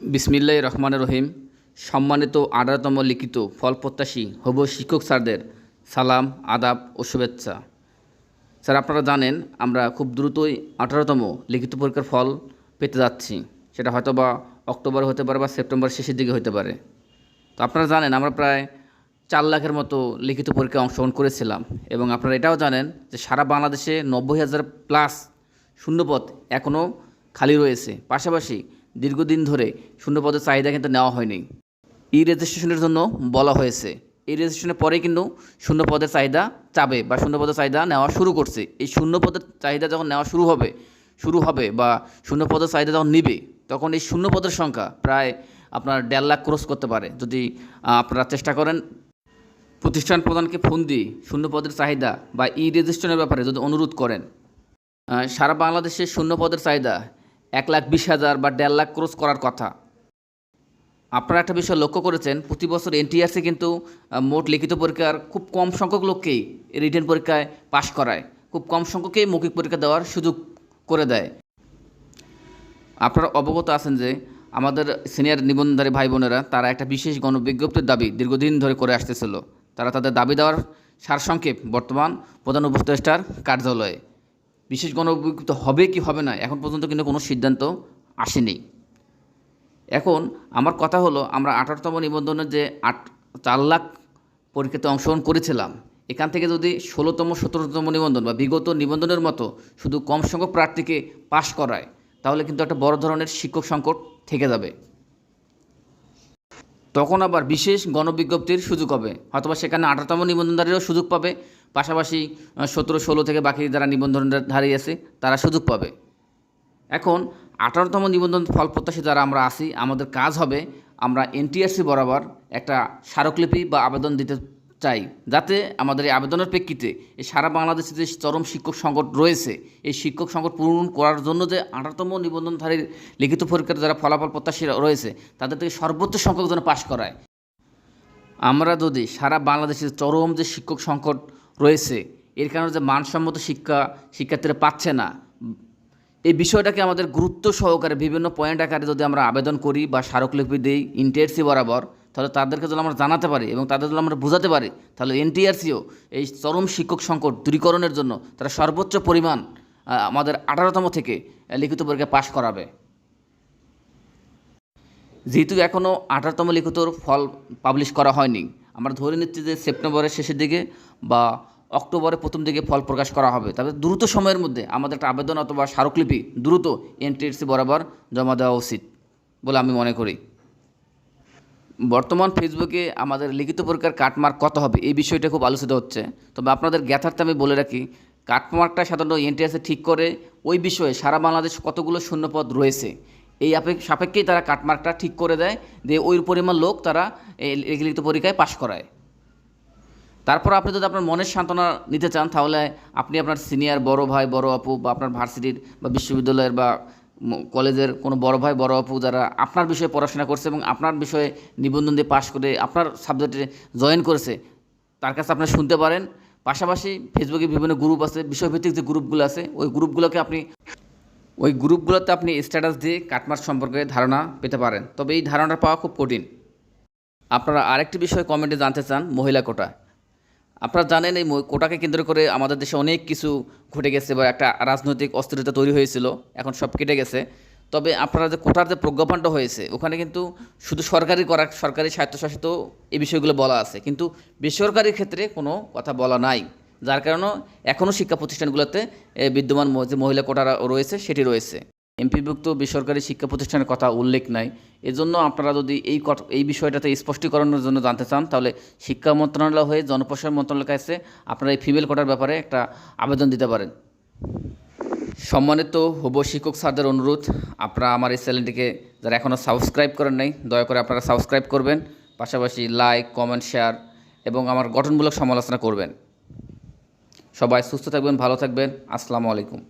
বিসমিল্লাহ রহমান রহিম। সম্মানিত আঠারোতম লিখিত ফল প্রত্যাশী হব শিক্ষক স্যারদের সালাম, আদাব ও শুভেচ্ছা। স্যার, আপনারা জানেন আমরা খুব দ্রুতই আঠারোতম লিখিত পরীক্ষার ফল পেতে যাচ্ছি। সেটা হয়তো বা অক্টোবর হতে পারে বা সেপ্টেম্বর শেষের দিকে হতে পারে। তো আপনারা জানেন আমরা প্রায় চার লাখের মতো লিখিত পরীক্ষায় অংশগ্রহণ করেছিলাম এবং আপনারা এটাও জানেন যে সারা বাংলাদেশে নব্বই হাজার প্লাস শূন্যপথ এখনও খালি রয়েছে। পাশাপাশি দীর্ঘদিন ধরে শূন্যপদের চাহিদা কিন্তু নেওয়া হয়নি। ই রেজিস্ট্রেশনের জন্য বলা হয়েছে। এই রেজিস্ট্রেশনের পরে কিন্তু শূন্যপদের চাহিদা চাবে বা শূন্যপদের চাহিদা নেওয়া শুরু করছে। এই শূন্যপদের চাহিদা যখন নেওয়া শুরু হবে শুরু হবে বা শূন্যপদের চাহিদা যখন নিবে, তখন এই শূন্যপদের সংখ্যা প্রায় আপনার দেড় লাখ ক্রস করতে পারে। যদি আপনারা চেষ্টা করেন প্রতিষ্ঠান প্রধানকে ফোন দিয়ে শূন্য পদের চাহিদা বা ই রেজিস্ট্রেশনের ব্যাপারে যদি অনুরোধ করেন সারা বাংলাদেশে শূন্য পদের চাহিদা এক লাখ বিশ হাজার বা দেড় লাখ ক্রস করার কথা। আপনারা একটা বিষয় লক্ষ্য করেছেন, প্রতি বছর এনটিআরসি কিন্তু মোট লিখিত পরীক্ষার খুব কম সংখ্যক লোককেই রিটেন পরীক্ষায় পাশ করায়। খুব কম সংখ্যকেই মৌখিক পরীক্ষা দেওয়ার সুযোগ করে দেয়। আপনারা অবগত আছেন যে, আমাদের সিনিয়র নিবন্ধনধারী ভাই বোনেরা, তারা একটা বিশেষ গণবিজ্ঞপ্তির দাবি দীর্ঘদিন ধরে করে আসতেছিল। তারা তাদের দাবি দেওয়ার সারসংক্ষেপ বর্তমান প্রধান উপদেষ্টার কার্যালয়ে। বিশেষ গণবিজ্ঞপ্তি হবে কি হবে না, এখন পর্যন্ত কিন্তু কোনো সিদ্ধান্ত আসেনি। এখন আমার কথা হলো, আমরা আঠারোতম নিবন্ধনের যে আট, চার লাখ পরীক্ষাতে অংশগ্রহণ করেছিলাম, এখান থেকে যদি ষোলোতম, সতেরোতম নিবন্ধন বা বিগত নিবন্ধনের মতো শুধু কম সংখ্যক প্রার্থীকে পাশ করায়, তাহলে কিন্তু একটা বড় ধরনের শিক্ষক সংকট থেকে যাবে। তখন আবার বিশেষ গণবিজ্ঞপ্তির সুযোগ হবে। হয়তোবা সেখানে আঠারোতম নিবন্ধনধারীরাও সুযোগ পাবে। পাশাপাশি সতেরো, ষোলো থেকে বাকি যারা নিবন্ধনধারী আছে, তারা সুযোগ পাবে। এখন, আঠারোতম নিবন্ধন ফল প্রত্যাশী যারা আমরা আসি আমাদের কাজ হবে আমরা এনটিআরসি বরাবর একটা স্মারকলিপি বা আবেদন দিতে চাই, যাতে আমাদের এই আবেদনের প্রেক্ষিতে এই সারা বাংলাদেশে যে চরম শিক্ষক সংকট রয়েছে, এই শিক্ষক সংকট পূরণ করার জন্য যে আঠারোতম নিবন্ধনধারীর লিখিত পরীক্ষার যারা ফলাফল প্রত্যাশী রয়েছে, তাদের থেকে সর্বোচ্চ সংখ্যক যেন পাশ করায়। আমরা যদি সারা বাংলাদেশের চরম যে শিক্ষক সংকট রয়েছে, এর কারণে যে মানসম্মত শিক্ষা শিক্ষার্থীরা পাচ্ছে না, এই বিষয়টাকে আমাদের গুরুত্ব সহকারে বিভিন্ন পয়েন্ট আকারে যদি আমরা আবেদন করি বা স্মারকলিপি দিই ইনটিআরসি বরাবর তাহলে তাদেরকে যদি আমরা জানাতে পারি এবং তাদের যদি আমরা বোঝাতে পারি, তাহলে এনটিআরসিও এই চরম শিক্ষক সংকট দূরীকরণের জন্য তারা সর্বোচ্চ পরিমাণ আমাদের আঠারোতম থেকে লিখিত পরীক্ষা পাশ করাবে। যেহেতু এখনও আঠারোতম লিখিতর ফল পাবলিশ করা হয়নি, আমরা ধরে নিচ্ছি যে সেপ্টেম্বরের শেষের দিকে বা অক্টোবরের প্রথম দিকে ফল প্রকাশ করা হবে। তবে দ্রুত সময়ের মধ্যে আমাদের একটা আবেদন অথবা স্মারকলিপি দ্রুত এনটিএসসি বরাবর জমা দেওয়া উচিত বলে আমি মনে করি। বর্তমান ফেসবুকে আমাদের লিখিত পরীক্ষার কাটমার্ক কত হবে? এই বিষয়টা খুব আলোচিত হচ্ছে। তবে আপনাদের জ্ঞাতার্থে আমি বলে রাখি কাটমার্কটা সাধারণত এনটিএসে ঠিক করে ওই বিষয়ে সারা বাংলাদেশ কতগুলো শূন্যপদ রয়েছে, এই সাপেক্ষেই তারা কাটমার্কটা ঠিক করে দেয় যে ওই পরিমাণ লোক তারা এই লিখিত পরীক্ষায় পাশ করায়। তারপর আপনি যদি আপনার মনের সান্ত্বনা নিতে চান, তাহলে আপনি আপনার সিনিয়র বড় ভাই, বড় আপু বা আপনার ভার্সিটির বা বিশ্ববিদ্যালয়ের বা কলেজের কোনো বড় ভাই, বড় আপু যারা আপনার বিষয়ে পড়াশোনা করছে এবং আপনার বিষয়ে নিবন্ধন দিয়ে পাশ করে আপনার সাবজেক্টে জয়েন করেছে, তার কাছে আপনি শুনতে পারেন। পাশাপাশি ফেসবুকে বিভিন্ন গ্রুপ আছে, বিষয়ভিত্তিক যে গ্রুপগুলো আছে, ওই গ্রুপগুলোকে আপনি, ওই গ্রুপগুলোতে আপনি স্ট্যাটাস দিয়ে কাটমার্ক সম্পর্কে ধারণা পেতে পারেন। তবে এই ধারণাটা পাওয়া খুব কঠিন। আপনারা আরেকটি বিষয় কমেন্টে জানতে চান, মহিলা কোটা। আপনারা জানেন এই কোটাকে কেন্দ্র করে আমাদের দেশে অনেক কিছু ঘটে গেছে বা একটা রাজনৈতিক অস্থিরতা তৈরি হয়েছিল, এখন সব কেটে গেছে। তবে আপনারা যে কোটার যে প্রজ্ঞাপনটা হয়েছে, ওখানে কিন্তু শুধু সরকারি করা সরকারি স্বায়ত্তশাসিত এই বিষয়গুলো বলা আছে। কিন্তু বেসরকারির ক্ষেত্রে কোনো কথা বলা নাই, যার কারণে এখনও শিক্ষা প্রতিষ্ঠানগুলোতে বিদ্যমান যে মহিলা কোটা রয়েছে, সেটি রয়েছে। এমপিভুক্ত বেসরকারি শিক্ষা প্রতিষ্ঠানের কথা উল্লেখ নাই। এজন্য আপনারা যদি এই এই বিষয়টাতে স্পষ্টীকরণের জন্য জানতে চান, তাহলে শিক্ষা মন্ত্রণালয় হয়ে জনপ্রশাসন মন্ত্রণালয়ের কাছে আপনারা এই ফিমেল কোটার ব্যাপারে একটা আবেদন দিতে পারেন। সম্মানিত হব শিক্ষক স্যারদের অনুরোধ, আপনারা আমার এই চ্যানেলটিকে যারা এখনও সাবস্ক্রাইব করেন নাই, দয়া করে আপনারা সাবস্ক্রাইব করবেন, পাশাপাশি লাইক, কমেন্ট, শেয়ার এবং আমার গঠনমূলক সমালোচনা করবেন। সবাই সুস্থ থাকবেন, ভালো থাকবেন, আসসালামু আলাইকুম।